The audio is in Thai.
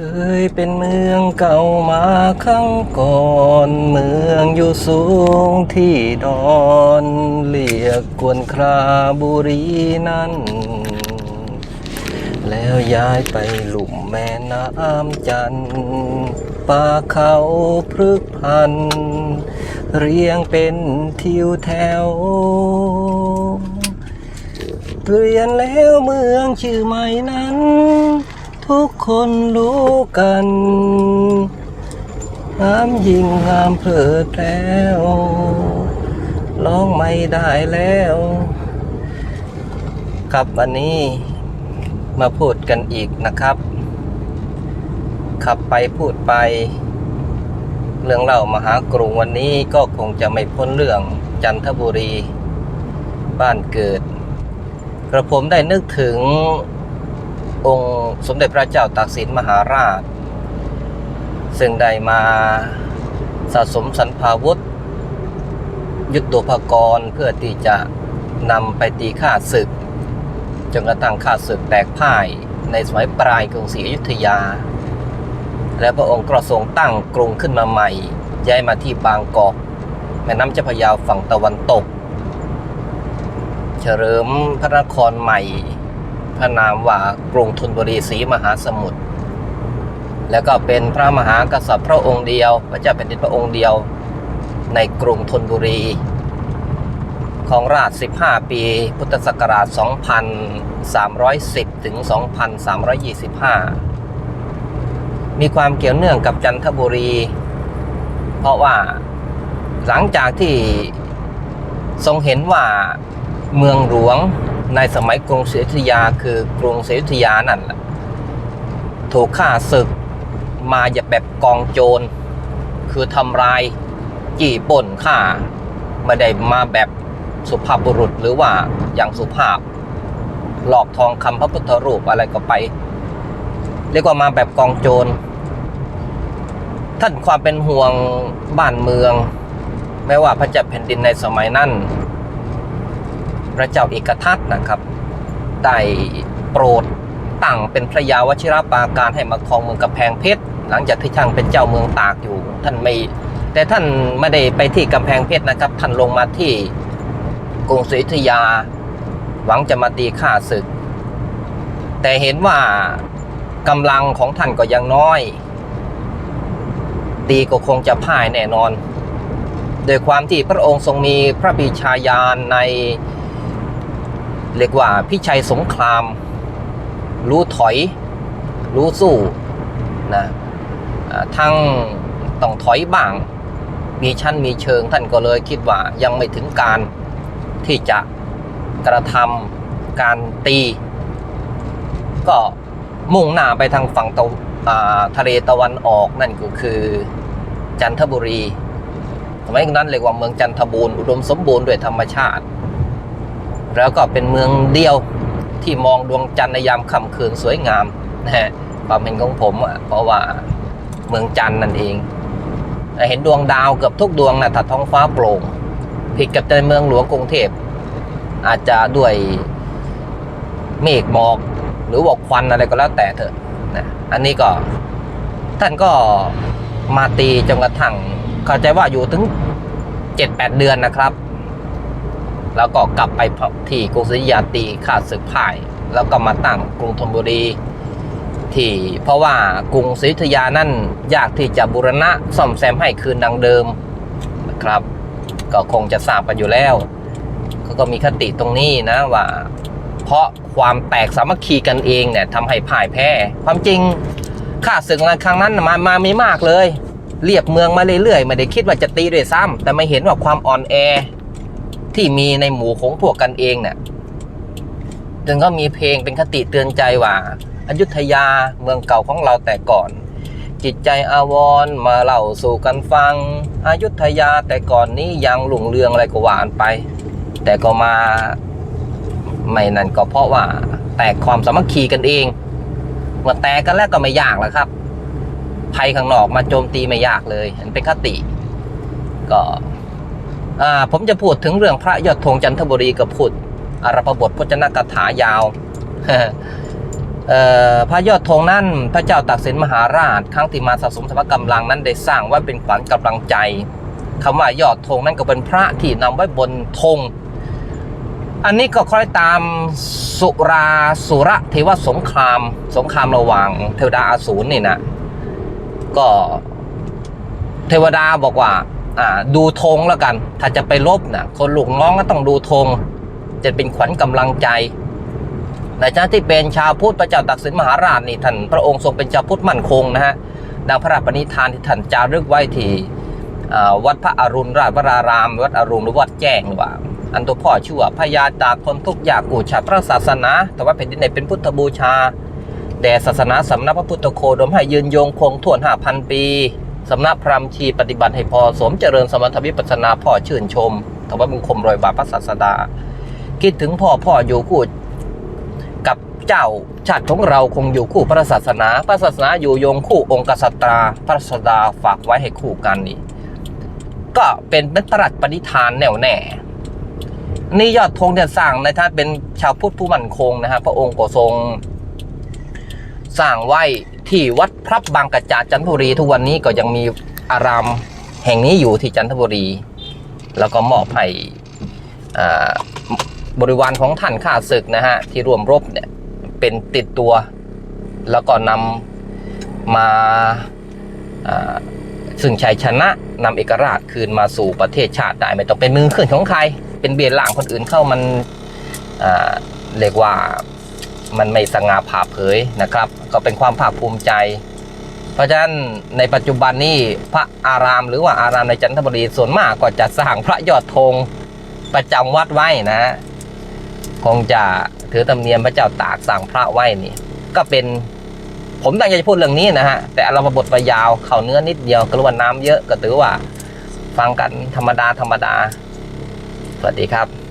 เคยเป็นเมืองเก่ามาครั้งก่อนเมืองอยู่สูงที่ดอนเรียกกวนคราบุรีนั้น แล้วย้ายไปหลุมแม่น้ำจันทร์ป่าเขาพฤกพัน เรียงเป็นทิวแถวเปลี่ยนแล้วเมืองชื่อใหม่นั้น ทุกคนรู้กันงามยิ่งงามเพิดแล้วร้องไม่ได้แล้ว ครับวันนี้มาพูดกันอีกนะครับ ขับไปพูดไป เรื่องเล่ามหากรุงวันนี้ก็คงจะไม่พ้นเรื่องจันทบุรี บ้านเกิด กระผมได้นึกถึง องค์สมเด็จพระเจ้าตากสินมหาราช ซึ่งได้มาสะสมสันพาวุธ ยุทโธปกรเพื่อที่จะนำไปตีข้าศึก จนกระทั่งข้าศึกแตกพ่ายในสมัยปลายกรุงศรีอยุธยา และพระองค์ก็ทรงตั้งกรุงขึ้นมาใหม่ ย้ายมาที่บางกอกแม่น้ำเจ้าพระยาฝั่งตะวันตก เฉลิมพระนครใหม่ พระนามว่ากรุงธนบุรีศรีมหาสมุทรแล้วก็เป็นพระมหากษัตริย์พระองค์เดียว พระเจ้าแผ่นดินพระองค์เดียว ในกรุงธนบุรี ของราช 15 ปี พุทธศักราช 2310 ถึง 2325 มีความเกี่ยวเนื่องกับจันทบุรี เพราะว่าหลังจากที่ทรงเห็นว่าเมืองหลวง ในสมัยกรุงศรีอยุธยาคือกรุงศรีอยุธยานั่นแหละถูกฆ่าศึกมาอย่าแบบกองโจร คือทำลายจี้ป่นฆ่าไม่ได้มาแบบสุภาพบุรุษหรือว่าอย่างสุภาพ หลอกทองคำพระพุทธรูปอะไรก็ไป เรียกว่ามาแบบกองโจร ท่านความเป็นห่วงบ้านเมืองไม่ว่าพระเจ้าแผ่นดินในสมัยนั้น พระเจ้าเอกทัตนะครับ ได้โปรดตั้งเป็นพระยาวชิรปราการให้มาครองเมืองกำแพงเพชร หลังจากที่ช่างเป็นเจ้าเมืองตากอยู่ ท่านไม่ แต่ท่านไม่ได้ไปที่กำแพงเพชรนะครับ ท่านลงมาที่กรุงศรีอยุธยา หวังจะมาตีข้าศึก แต่เห็นว่ากำลังของท่านก็ยังน้อย ตีก็คงจะพ่ายแน่นอน โดยความที่พระองค์ทรงมีพระปีชาญาณใน เรียกว่าพิชัยสงคราม รู้ถอย รู้สู้นะทั้งต้องถอยบ้าง มีชั้นมีเชิงท่านก็เลยคิดว่ายังไม่ถึงการที่จะกระทำการตี ก็มุ่งหน้าไปทางฝั่งตะทะเลตะวันออกนั่นก็คือจันทบุรีสมัยนั้นเรียกว่าเมืองจันทบูรณ์อุดมสมบูรณ์ด้วยธรรมชาติ แล้วก็เป็นเมืองเดียวที่มองดวงจันทร์ในยามค่ำคืนสวยงามนะฮะความเห็นของผมอะเพราะว่าเมืองจันทร์นั่นเอง เห็นดวงดาวเกือบทุกดวงนะถ้าท้องฟ้าโปร่ง ผิดกับในเมืองหลวงกรุงเทพ อาจจะด้วยเมฆหมอก หรือว่าควันอะไรก็แล้วแต่เถอะนะอันนี้ก็ท่านก็มาตีจนกระทั่งเข้าใจว่าอยู่ถึงเจ็ดแปดเดือนนะครับ แล้วก็กลับไปที่กรุงศรีอยุธยาตีขาดศึกพ่าย แล้วก็มาตั้งกรุงธนบุรีที่เพราะว่ากรุงศรีอยุธยานั่นยากที่จะบูรณะซ่อมแซมให้คืนดังเดิมนะครับ ก็คงจะทราบกันอยู่แล้วเขาก็มีคติตรงนี้นะว่า เพราะความแตกสามัคคีกันเองเนี่ยทำให้พ่ายแพ้ ความจริงข้าศึกในครั้งนั้นมามาไม่มากเลย เรียบเมืองมาเรื่อยๆไม่ได้คิดว่าจะตีด้วยซ้ำแต่ไม่เห็นว่าความอ่อนแอ ที่มีในหมู่ของพวกกันเองเนี่ยจึงก็มีเพลงเป็นคติเตือนใจว่าอยุธยาเมืองเก่าของเราแต่ก่อน จิตใจอาวรมาเล่าสู่กันฟังอยุธยาแต่ก่อนนี้ยังหลงเรืองอะไรก็หวานไป แต่ก็มาไม่นั่นก็เพราะว่า แตกความสามัคคีกันเองเมื่อแตกกันแล้วก็ไม่ยากแล้วครับภัยข้างนอกมาโจมตีไม่ยากเลยเห็นเป็นคติ ก็ ผมจะพูดถึงเรื่องพระยอดธงจันทบุรีกับพุทธอรพบทพจนกถายาวพระยอดธงนั้นพระเจ้าตากสินมหาราช ครั้งที่มาสะสมสภกำลังนั้นได้สร้างไว้เป็นขวัญกำลังใจคำว่ายอดธงนั้นก็เป็นพระที่นำไว้บนธงอันนี้ก็คล้อยตามสุราสุระเทวสงคราม สงครามระหว่างเทวดาอาสูรนี่นะก็เทวดาบอกว่า ดูธงแล้วกัน ถ้าจะไปลบนะคนลูกน้องก็ต้องดูธงจะเป็นขวัญกำลังใจในชาติที่เป็นชาวพุทธพระเจ้าตากสินมหาราชนี่ท่านพระองค์ทรงเป็นชาวพุทธมั่นคงนะฮะดังพระราชปณิธานที่ท่านจารึกไว้ที่วัดพระอรุณราชวราราม วัดอรุณหรือวัดแจ้งหรือว่า อันตัวพ่อชื่อว่าพญาตากคนทุกข์ยากกูชาพระศาสนา แต่ว่าแผ่นดินไหนเป็นพุทธบูชาแด่ศาสนาสำนักพระพุทธโคดมให้ยืนยงคงทวนห้าพันปี สำนักพราหมณ์ชีปฏิบัติให้พอสมเจริญสมถวิปัสนาพ่อชื่นชมถวายบังคมรอยบาพระศาสดา คิดถึงพ่อพ่ออยู่คู่กับเจ้าชาติของเราคงอยู่คู่พระศาสนา พระศาสนาอยู่ยงคู่องค์กษัตราพระศาสดาฝากไว้ให้คู่กันนี่ก็เป็นพระราชปณิธานแน่วแน่นี่ยอดธงเนี่ยสร้างในท่านเป็นชาวพุทธผู้มั่นคงนะฮะพระองค์ก็ทรงสร้างไว้ ที่วัดพระบางกระจาจันทบุรี ทุกวันนี้ก็ยังมีอารามแห่งนี้อยู่ที่จันทบุรี แล้วก็มอบให้บริวารของท่านข้าศึกนะฮะที่ร่วมรบเนี่ยเป็นติดตัว แล้วก็นำมาซึ่งชัยชนะนำเอกราชคืนมาสู่ประเทศชาติได้ไม่ต้องเป็นมือขึ้นของใคร เป็นเบียดหลังคนอื่นเข้ามันเรียกว่า มันไม่สง่าผ่าเผยนะครับ ก็เป็นความภาคภูมิใจ เพราะฉะนั้นในปัจจุบันนี้พระอารามหรือว่าอารามในจันทบุรีส่วนมากก็จะสร้างพระยอดธงประจำวัดไว้นะคงจะถือธรรมเนียมพระเจ้าตากสั่งพระไว้นี่ ก็เป็นผมตั้งใจจะพูดเรื่องนี้นะฮะ แต่เราบทไปยาวเข่าเนื้อนิดเดียวกระวนน้ำเยอะก็ถือว่า ฟังกันธรรมดาธรรมดา สวัสดีครับ